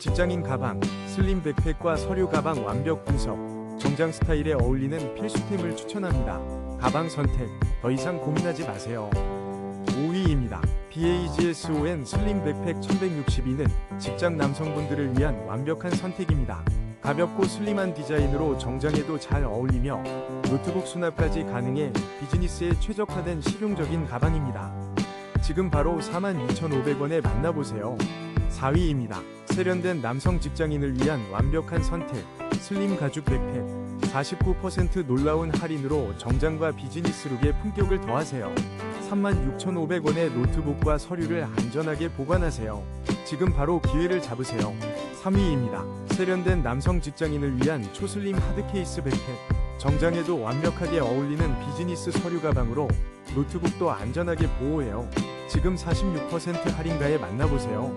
직장인 가방, 슬림 백팩과 서류 가방 완벽 분석, 정장 스타일에 어울리는 필수템을 추천합니다. 가방 선택, 더 이상 고민하지 마세요. 5위입니다. BAGSON 슬림 백팩 1162는 직장 남성분들을 위한 완벽한 선택입니다. 가볍고 슬림한 디자인으로 정장에도 잘 어울리며 노트북 수납까지 가능해 비즈니스에 최적화된 실용적인 가방입니다. 지금 바로 42,500원에 만나보세요. 4위입니다. 세련된 남성 직장인을 위한 완벽한 선택. 슬림 가죽 백팩. 49% 놀라운 할인으로 정장과 비즈니스 룩의 품격을 더하세요. 36,500원의 노트북과 서류를 안전하게 보관하세요. 지금 바로 기회를 잡으세요. 3위입니다. 세련된 남성 직장인을 위한 초슬림 하드케이스 백팩. 정장에도 완벽하게 어울리는 비즈니스 서류 가방으로 노트북도 안전하게 보호해요. 지금 46% 할인가에 만나보세요.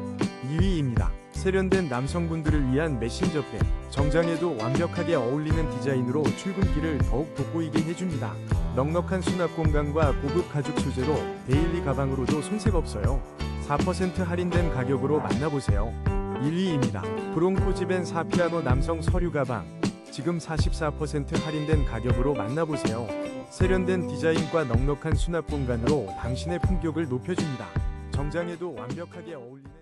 2위입니다. 세련된 남성분들을 위한 메신저백. 정장에도 완벽하게 어울리는 디자인으로 출근길을 더욱 돋보이게 해줍니다. 넉넉한 수납 공간과 고급 가죽 소재로 데일리 가방으로도 손색 없어요. 4% 할인된 가격으로 만나보세요. 1위입니다. 브롱코지벤 사피아노 남성 서류 가방. 지금 44% 할인된 가격으로 만나보세요. 세련된 디자인과 넉넉한 수납 공간으로 당신의 품격을 높여줍니다. 정장에도 완벽하게 어울리